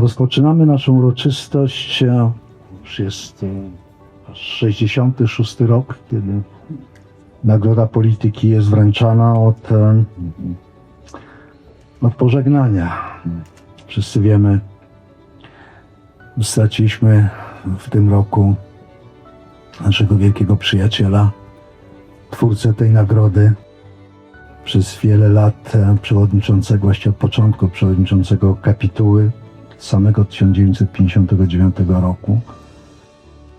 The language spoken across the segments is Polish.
Rozpoczynamy naszą uroczystość. e, Już jest e, 66 rok, kiedy Nagroda Polityki jest wręczana od, e, od pożegnania. Wszyscy wiemy, straciliśmy w tym roku naszego wielkiego przyjaciela, twórcę tej nagrody, przez wiele lat e, przewodniczącego, właściwie od początku przewodniczącego kapituły samego 1959 roku.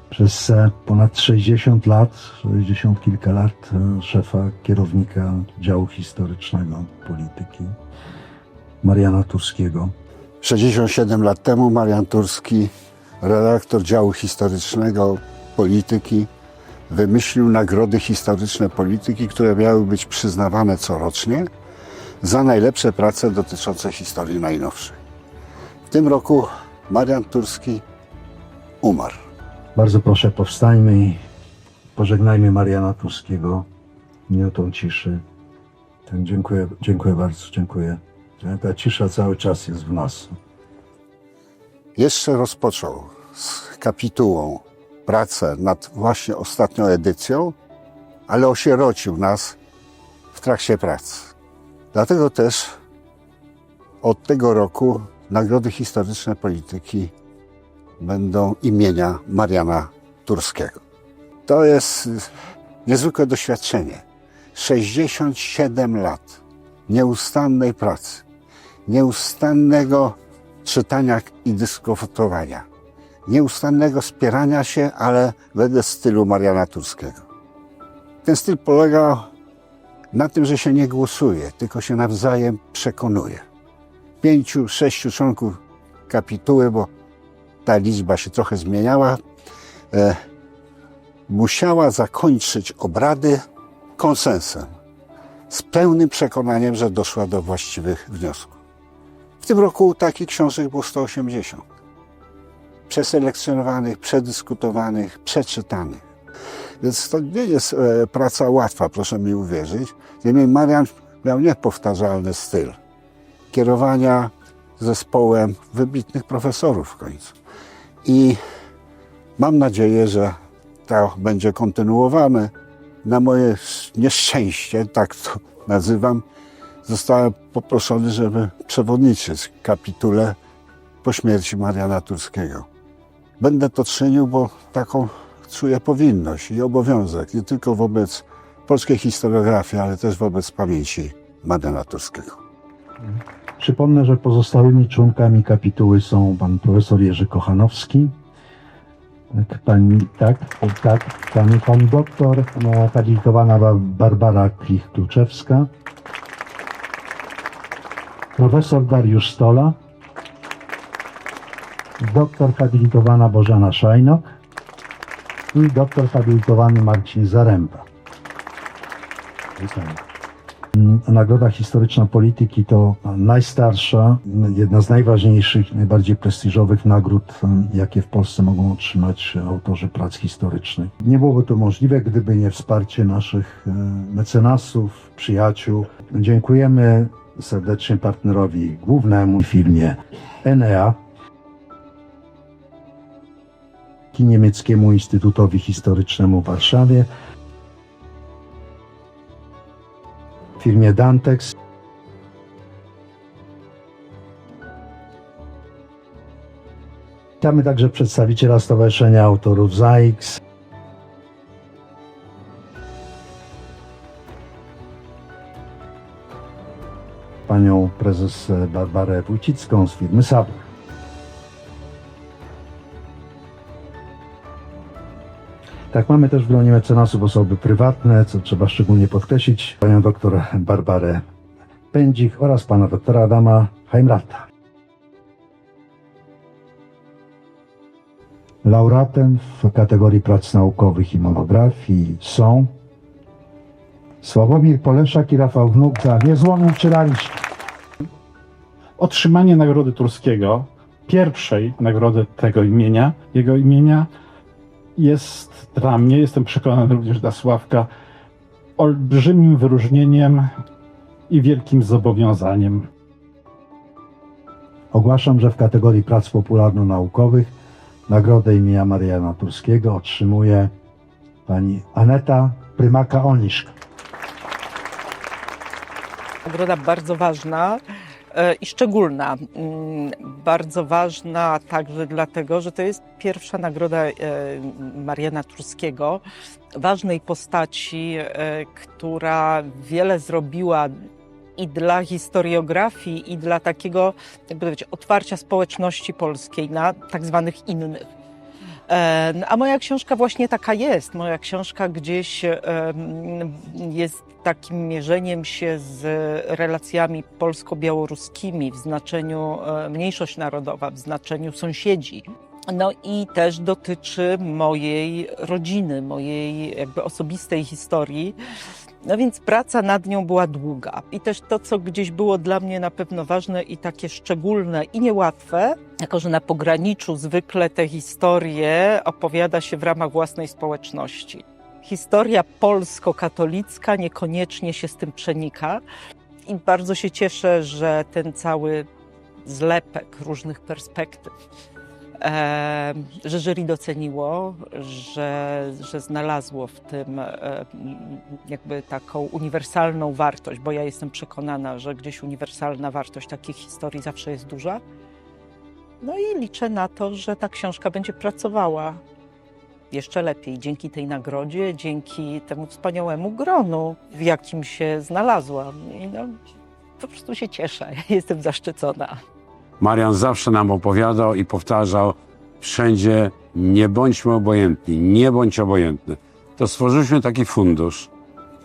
Przez e, ponad 60 lat, 60 kilka lat e, szefa kierownika działu historycznego polityki Mariana Turskiego. 67 lat temu Marian Turski, redaktor działu historycznego polityki, wymyślił nagrody historyczne polityki, które miały być przyznawane corocznie za najlepsze prace dotyczące historii najnowszej. W tym roku Marian Turski umarł. Bardzo proszę, powstańmy i pożegnajmy Mariana Turskiego minutą ciszy. Tak, dziękuję, dziękuję bardzo, dziękuję. Ta cisza cały czas jest w nas. Jeszcze rozpoczął z kapitułą pracę nad właśnie ostatnią edycją, ale osierocił nas w trakcie pracy. Dlatego też od tego roku Nagrody Historyczne Polityki będą imienia Mariana Turskiego. To jest y, niezwykłe doświadczenie. 67 lat nieustannej pracy, nieustannego czytania i dyskutowania, nieustannego spierania się, ale wedle stylu Mariana Turskiego. Ten styl polega na tym, że się nie głosuje, tylko się nawzajem przekonuje. Pięciu, sześciu członków kapituły, bo ta liczba się trochę zmieniała, e, musiała zakończyć obrady konsensem, z pełnym przekonaniem, że doszła do właściwych wniosków. W tym roku takich książek było 180. Przeselekcjonowanych, przedyskutowanych, przeczytanych. Więc to nie jest e, praca łatwa, proszę mi uwierzyć. Niemniej Marian miał niepowtarzalny styl kierowania zespołem wybitnych profesorów w końcu. I mam nadzieję, że to będzie kontynuowane. Na moje nieszczęście, tak to nazywam, zostałem poproszony, żeby przewodniczyć kapitule po śmierci Mariana Turskiego. Będę to czynił, bo taką czuję powinność i obowiązek, nie tylko wobec polskiej historiografii, ale też wobec pamięci Mariana Turskiego. Przypomnę, że pozostałymi członkami kapituły są pan profesor Jerzy Kochanowski, tak, pani, tak, tak, pani doktor no, habilitowana Ba- Barbara Klich-Kluczewska, profesor Dariusz Stola, doktor habilitowana Bożena Szajnok i doktor habilitowany Marcin Zaręba. Witamy. Nagroda Historyczna Polityki to najstarsza, jedna z najważniejszych, najbardziej prestiżowych nagród, jakie w Polsce mogą otrzymać autorzy prac historycznych. Nie byłoby to możliwe, gdyby nie wsparcie naszych e, mecenasów, przyjaciół. Dziękujemy serdecznie partnerowi głównemu filmie Enea, Niemieckiemu Instytutowi Historycznemu w Warszawie, firmie Dantex. Witamy także przedstawiciela Stowarzyszenia Autorów ZAIX. Panią prezes Barbarę Wójcicką z firmy Sabr. Tak, mamy też w gronie mecenasów osoby prywatne, co trzeba szczególnie podkreślić, panią doktor Barbarę Pędzik oraz pana doktora Adama Heimrata. Laureatem w kategorii prac naukowych i monografii są Sławomir Poleszak i Rafał Wnuk za niezłomną czyraliście. otrzymanie Nagrody Turskiego, pierwszej nagrody tego imienia, jego imienia, jest dla mnie, jestem przekonany również dla Sławka, olbrzymim wyróżnieniem i wielkim zobowiązaniem. Ogłaszam, że w kategorii prac popularno-naukowych nagrodę imienia Mariana Turskiego otrzymuje pani Aneta Prymaka-Oniszk. Nagroda bardzo ważna i szczególna. Mm, Bardzo ważna także dlatego, że to jest pierwsza nagroda e, Mariana Turskiego, ważnej postaci, e, która wiele zrobiła i dla historiografii, i dla takiego, jakby powiedzieć, otwarcia społeczności polskiej na tak zwanych innych. E, A moja książka właśnie taka jest. Moja książka gdzieś em, jest takim mierzeniem się z relacjami polsko-białoruskimi w znaczeniu e, mniejszość narodowa, w znaczeniu sąsiedzi. No i też dotyczy mojej rodziny, mojej jakby osobistej historii. No więc praca nad nią była długa. I też to, co gdzieś było dla mnie na pewno ważne i takie szczególne i niełatwe, jako że na pograniczu zwykle te historie opowiada się w ramach własnej społeczności. Historia polsko-katolicka niekoniecznie się z tym przenika i bardzo się cieszę, że ten cały zlepek różnych perspektyw, że jury doceniło, że, że znalazło w tym jakby taką uniwersalną wartość, bo ja jestem przekonana, że gdzieś uniwersalna wartość takich historii zawsze jest duża. No i liczę na to, że ta książka będzie pracowała jeszcze lepiej dzięki tej nagrodzie, dzięki temu wspaniałemu gronu, w jakim się znalazłam. I no, po prostu się cieszę, jestem zaszczycona. Marian zawsze nam opowiadał i powtarzał wszędzie nie bądźmy obojętni, nie bądź obojętny. To stworzyliśmy taki fundusz,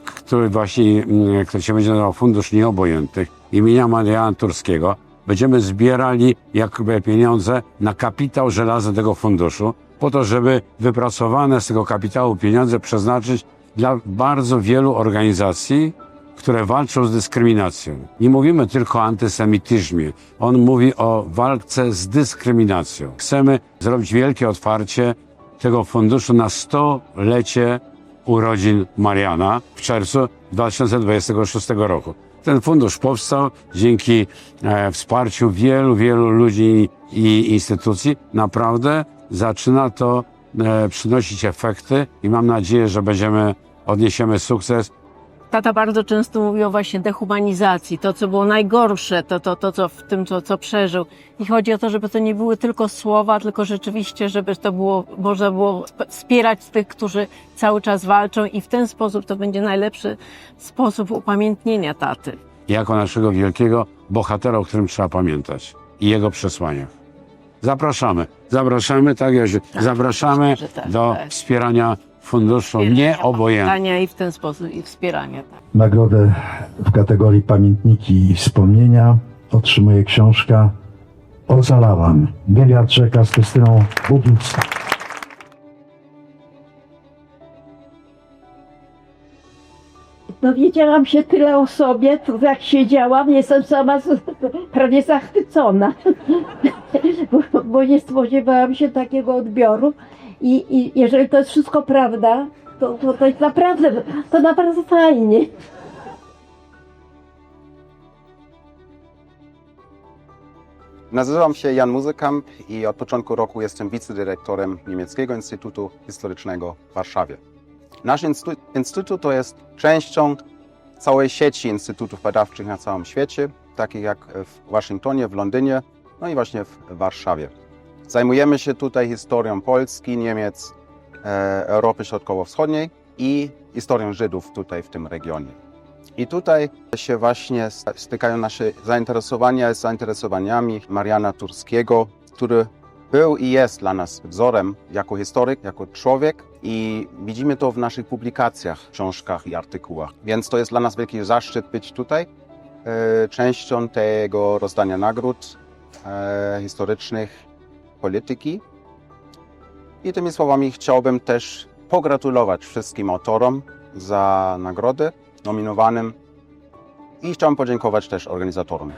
który właśnie, mm, który się będzie nazywał Fundusz Nieobojętnych imienia Mariana Turskiego. Będziemy zbierali jakby pieniądze na kapitał żelaza tego funduszu, po to, żeby wypracowane z tego kapitału pieniądze przeznaczyć dla bardzo wielu organizacji, które walczą z dyskryminacją. Nie mówimy tylko o antysemityzmie. On mówi o walce z dyskryminacją. Chcemy zrobić wielkie otwarcie tego funduszu na 100-lecie urodzin Mariana w czerwcu 2026 roku. Ten fundusz powstał dzięki e, wsparciu wielu, wielu ludzi i instytucji. Naprawdę zaczyna to e, przynosić efekty i mam nadzieję, że będziemy, odniesiemy sukces Tata bardzo często mówił właśnie dehumanizacji, to co było najgorsze, to, to, to co w tym, co, co przeżył. I chodzi o to, żeby to nie były tylko słowa, tylko rzeczywiście, żeby to było, można było sp- wspierać tych, którzy cały czas walczą i w ten sposób to będzie najlepszy sposób upamiętnienia taty. jako naszego wielkiego bohatera, o którym trzeba pamiętać i jego przesłaniach. Zapraszamy, zapraszamy, tak Jasiu, zapraszamy że tak, do tak. wspierania funduszu nieobojętnych. I w ten sposób i wspierania. Tak. Nagrodę w kategorii pamiętniki i wspomnienia otrzymuje książka Ocalałam. Wywiad czeka z Krystyną Budnicką. Dowiedziałam się tyle o sobie, to jak siedziałam, jestem sama z, prawie zachwycona, bo, bo nie spodziewałam się takiego odbioru i, i jeżeli to jest wszystko prawda, to, to, to jest naprawdę, to naprawdę fajnie. Nazywam się Jan Muzykamp i od początku roku jestem wicedyrektorem Niemieckiego Instytutu Historycznego w Warszawie. Nasz instytut, to jest częścią całej sieci instytutów badawczych na całym świecie, takich jak w Waszyngtonie, w Londynie, no i właśnie w Warszawie. Zajmujemy się tutaj historią Polski, Niemiec, e, Europy Środkowo-Wschodniej i historią Żydów tutaj w tym regionie. I tutaj się właśnie stykają nasze zainteresowania z zainteresowaniami Mariana Turskiego, który był i jest dla nas wzorem jako historyk, jako człowiek i widzimy to w naszych publikacjach, książkach i artykułach. Więc to jest dla nas wielki zaszczyt być tutaj, e, częścią tego rozdania nagród e, historycznych polityki. I tymi słowami chciałbym też pogratulować wszystkim autorom za nagrody nominowanym i chciałem podziękować też organizatorom.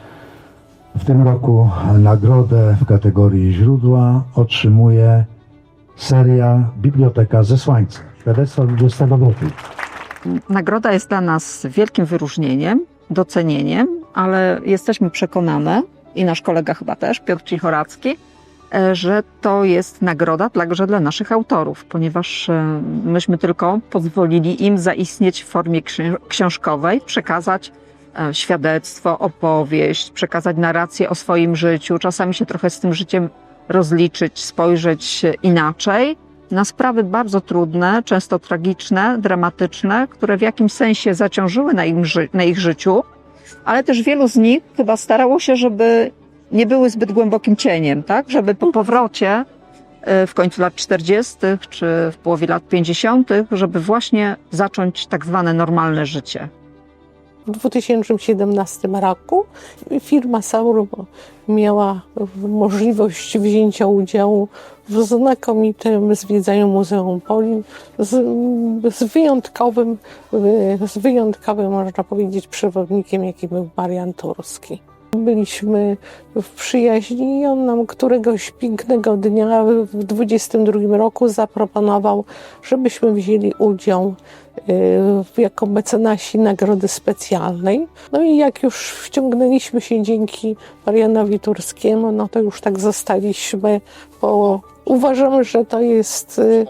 W tym roku nagrodę w kategorii źródła otrzymuje seria Biblioteka ze Słańca. Świadectwo 20 roku. Nagroda jest dla nas wielkim wyróżnieniem, docenieniem, ale jesteśmy przekonane, i nasz kolega chyba też, Piotr Cichoracki, że to jest nagroda także dla naszych autorów, ponieważ e, myśmy tylko pozwolili im zaistnieć w formie książkowej, przekazać e, świadectwo, opowieść, przekazać narrację o swoim życiu, czasami się trochę z tym życiem rozliczyć, spojrzeć inaczej. Na sprawy bardzo trudne, często tragiczne, dramatyczne, które w jakimś sensie zaciążyły na, na ich życiu, ale też wielu z nich chyba starało się, żeby nie były zbyt głębokim cieniem, tak? Żeby po powrocie e, w końcu lat 40. czy w połowie lat 50., żeby właśnie zacząć tak zwane normalne życie. W 2017 roku firma Sauro miała możliwość wzięcia udziału w znakomitym zwiedzaniu Muzeum Polin z, z wyjątkowym, z wyjątkowym, można powiedzieć, przewodnikiem, jakim był Marian Turski. Byliśmy w przyjaźni i on nam któregoś pięknego dnia w 22 roku zaproponował, żebyśmy wzięli udział y, jako mecenasi nagrody specjalnej. No i jak już wciągnęliśmy się dzięki Marianowi Turskiemu, no to już tak zostaliśmy, bo uważamy, że to jest y,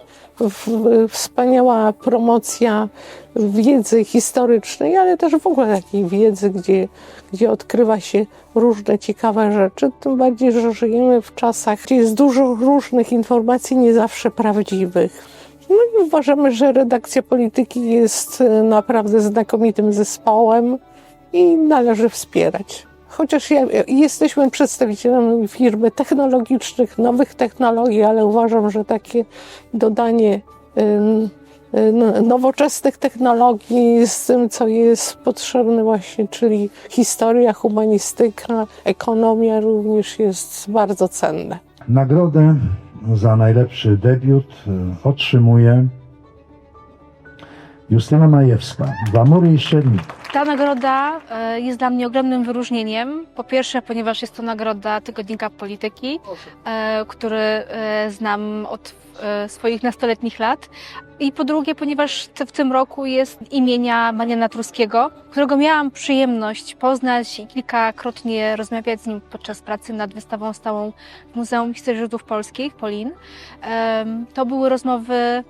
wspaniała promocja wiedzy historycznej, ale też w ogóle takiej wiedzy, gdzie, gdzie odkrywa się różne ciekawe rzeczy. Tym bardziej, że żyjemy w czasach, gdzie jest dużo różnych informacji, nie zawsze prawdziwych. No i uważamy, że redakcja polityki jest e, naprawdę znakomitym zespołem i należy wspierać. Chociaż ja, jesteśmy przedstawicielami firmy technologicznych, nowych technologii, ale uważam, że takie dodanie nowoczesnych technologii z tym, co jest potrzebne właśnie, czyli historia, humanistyka, ekonomia również jest bardzo cenne. Nagrodę za najlepszy debiut e, otrzymuje Justyna Majewska, Wamury i Szczelnik. Ta nagroda e, jest dla mnie ogromnym wyróżnieniem. Po pierwsze, ponieważ jest to nagroda Tygodnika Polityki, e, który e, znam od swoich nastoletnich lat. I po drugie, ponieważ w tym roku jest imienia Mariana Truskiego, którego miałam przyjemność poznać i kilkakrotnie rozmawiać z nim podczas pracy nad wystawą stałą w Muzeum Historii Żydów Polskich, Polin. To były rozmowy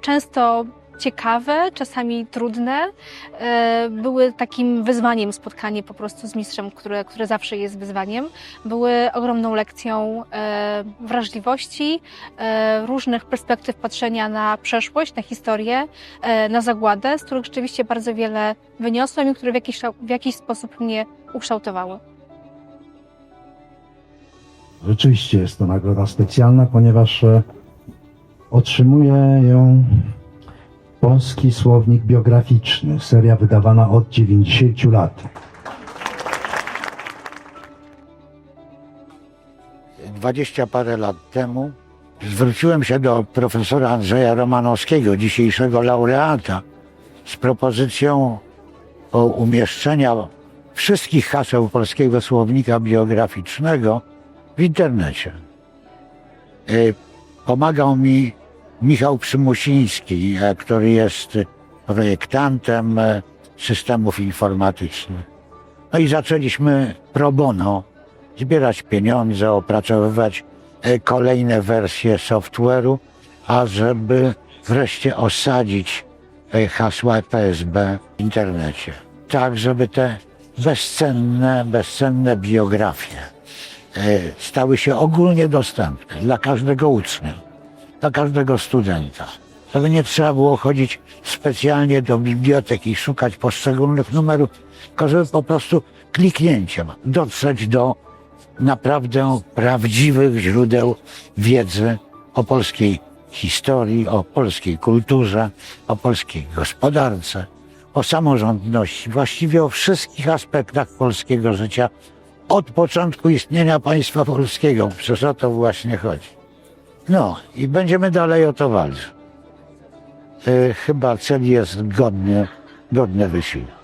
często ciekawe, czasami trudne, e, były takim wyzwaniem spotkanie po prostu z mistrzem, które, które zawsze jest wyzwaniem. Były ogromną lekcją e, wrażliwości, e, różnych perspektyw patrzenia na przeszłość, na historię, na zagładę, z których rzeczywiście bardzo wiele wyniosłem i które w jakiś, w jakiś sposób mnie ukształtowały. Rzeczywiście jest to nagroda specjalna, ponieważ otrzymuje ją Polski Słownik Biograficzny, seria wydawana od 90 lat. Dwadzieścia parę lat temu zwróciłem się do profesora Andrzeja Romanowskiego, dzisiejszego laureata, z propozycją umieszczenia wszystkich haseł Polskiego Słownika Biograficznego w internecie. Y, Pomagał mi Michał Przymusiński, e, który jest projektantem e, systemów informatycznych. No i zaczęliśmy pro bono zbierać pieniądze, opracowywać e, kolejne wersje software'u, a żeby wreszcie osadzić hasła PSB w internecie. Tak, żeby te bezcenne, bezcenne biografie stały się ogólnie dostępne dla każdego ucznia, dla każdego studenta. Żeby nie trzeba było chodzić specjalnie do biblioteki i szukać poszczególnych numerów, tylko żeby po prostu kliknięciem dotrzeć do naprawdę prawdziwych źródeł wiedzy o polskiej historii, o polskiej kulturze, o polskiej gospodarce, o samorządności, właściwie o wszystkich aspektach polskiego życia od początku istnienia państwa polskiego. Przecież o to właśnie chodzi. No i będziemy dalej o to walczyć. E, chyba cel jest godny, godny wysiłku.